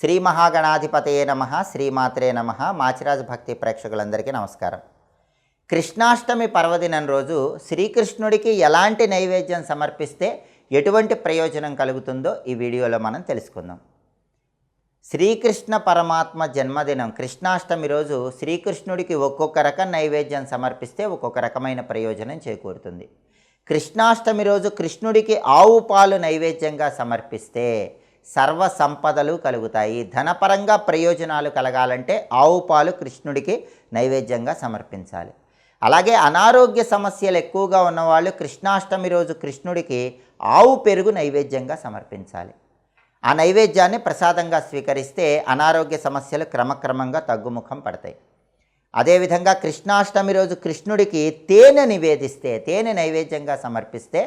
శ్రీ మహాగణాధిపతయే నమ శ్రీమాత్రే నమ. మాచిరాజు భక్తి ప్రేక్షకులందరికీ నమస్కారం. కృష్ణాష్టమి పర్వదినం రోజు శ్రీకృష్ణుడికి ఎలాంటి నైవేద్యం సమర్పిస్తే ఎటువంటి ప్రయోజనం కలుగుతుందో ఈ వీడియోలో మనం తెలుసుకుందాం. శ్రీకృష్ణ పరమాత్మ జన్మదినం కృష్ణాష్టమి రోజు శ్రీకృష్ణుడికి ఒక్కొక్క రకం నైవేద్యం సమర్పిస్తే ఒక్కొక్క రకమైన ప్రయోజనం చేకూరుతుంది. కృష్ణాష్టమి రోజు కృష్ణుడికి ఆవు పాలు నైవేద్యంగా సమర్పిస్తే సర్వ సంపదలు కలుగుతాయి. ధనపరంగా ప్రయోజనాలు కలగాలంటే ఆవు పాలు కృష్ణుడికి నైవేద్యంగా సమర్పించాలి. అలాగే అనారోగ్య సమస్యలు ఎక్కువగా ఉన్నవాళ్ళు కృష్ణాష్టమి రోజు కృష్ణుడికి ఆవు పెరుగు నైవేద్యంగా సమర్పించాలి. ఆ నైవేద్యాన్ని ప్రసాదంగా స్వీకరిస్తే అనారోగ్య సమస్యలు క్రమక్రమంగా తగ్గుముఖం పడతాయి. అదేవిధంగా కృష్ణాష్టమి రోజు కృష్ణుడికి తేనె నివేదిస్తే తేనె నైవేద్యంగా సమర్పిస్తే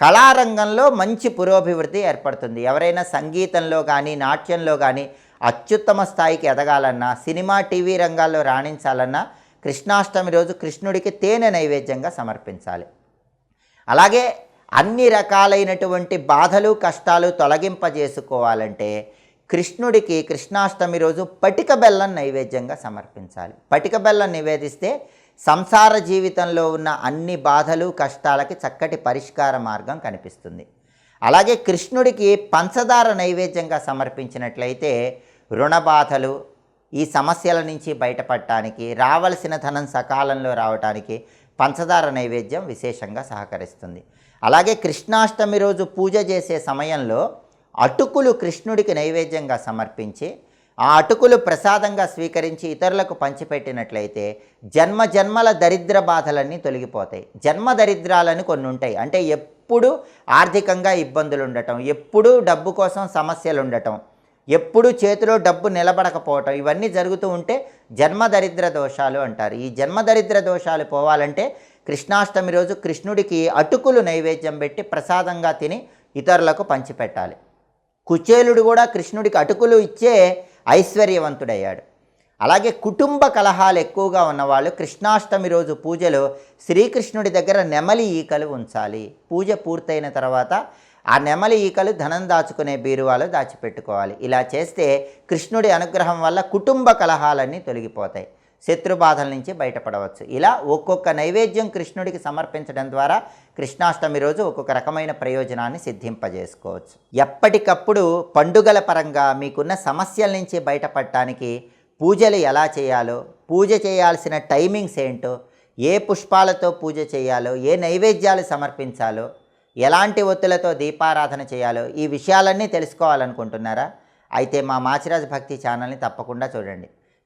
కళారంగంలో మంచి పురోభివృద్ధి ఏర్పడుతుంది. ఎవరైనా సంగీతంలో కానీ నాట్యంలో కానీ అత్యుత్తమ స్థాయికి ఎదగాలన్నా సినిమా టీవీ రంగాల్లో రాణించాలన్నా కృష్ణాష్టమి రోజు కృష్ణుడికి తేనె నైవేద్యంగా సమర్పించాలి. అలాగే అన్ని రకాలైనటువంటి బాధలు కష్టాలు తొలగింపజేసుకోవాలంటే కృష్ణుడికి కృష్ణాష్టమి రోజు పటిక బెల్లం నైవేద్యంగా సమర్పించాలి. పటిక బెల్లం నివేదిస్తే సంసార జీవితంలో ఉన్న అన్ని బాధలు కష్టాలకి చక్కటి పరిష్కార మార్గం కనిపిస్తుంది. అలాగే కృష్ణుడికి పంచదార నైవేద్యంగా సమర్పించినట్లయితే రుణ బాధలు ఈ సమస్యల నుంచి బయటపడటానికి రావలసిన ధనం సకాలంలో రావటానికి పంచదార నైవేద్యం విశేషంగా సహకరిస్తుంది. అలాగే కృష్ణాష్టమి రోజు పూజ చేసే సమయంలో అటుకులు కృష్ణుడికి నైవేద్యంగా సమర్పించి ఆ అటుకులు ప్రసాదంగా స్వీకరించి ఇతరులకు పంచిపెట్టినట్లయితే జన్మ జన్మల దరిద్ర బాధలన్నీ తొలగిపోతాయి. జన్మ దరిద్రాలని కొన్ని ఉంటాయి. అంటే ఎప్పుడు ఆర్థికంగా ఇబ్బందులు ఉండటం ఎప్పుడూ డబ్బు కోసం సమస్యలు ఉండటం ఎప్పుడు చేతిలో డబ్బు నిలబడకపోవటం ఇవన్నీ జరుగుతూ ఉంటే జన్మ దరిద్ర దోషాలు అంటారు. ఈ జన్మ దరిద్ర దోషాలు పోవాలంటే కృష్ణాష్టమి రోజు కృష్ణుడికి అటుకులు నైవేద్యం పెట్టి ప్రసాదంగా తిని ఇతరులకు పంచిపెట్టాలి. కుచేలుడు కూడా కృష్ణుడికి అటుకులు ఇచ్చే ఐశ్వర్యవంతుడయ్యాడు. అలాగే కుటుంబ కలహాలు ఎక్కువగా ఉన్నవాళ్ళు కృష్ణాష్టమి రోజు పూజలో శ్రీకృష్ణుడి దగ్గర నెమలి ఈకలు ఉంచాలి. పూజ పూర్తయిన తర్వాత ఆ నెమలి ఈకలు ధనం దాచుకునే బీరువాలో దాచిపెట్టుకోవాలి. ఇలా చేస్తే కృష్ణుడి అనుగ్రహం వల్ల కుటుంబ కలహాలన్నీ తొలగిపోతాయి. శత్రుబాధల నుంచి బయటపడవచ్చు. ఇలా ఒక్కొక్క నైవేద్యం కృష్ణుడికి సమర్పించడం ద్వారా కృష్ణాష్టమి రోజు ఒక్కొక్క రకమైన ప్రయోజనాన్ని సిద్ధింపజేసుకోవచ్చు. ఎప్పటికప్పుడు పండుగల పరంగా మీకున్న సమస్యల నుంచి బయటపడటానికి పూజలు ఎలా చేయాలో పూజ చేయాల్సిన టైమింగ్స్ ఏంటో ఏ పుష్పాలతో పూజ చేయాలో ఏ నైవేద్యాలు సమర్పించాలో ఎలాంటి ఒత్తులతో దీపారాధన చేయాలో ఈ విషయాలన్నీ తెలుసుకోవాలనుకుంటున్నారా? అయితే మా మాచిరాజ్ భక్తి ఛానల్ని తప్పకుండా చూడండి.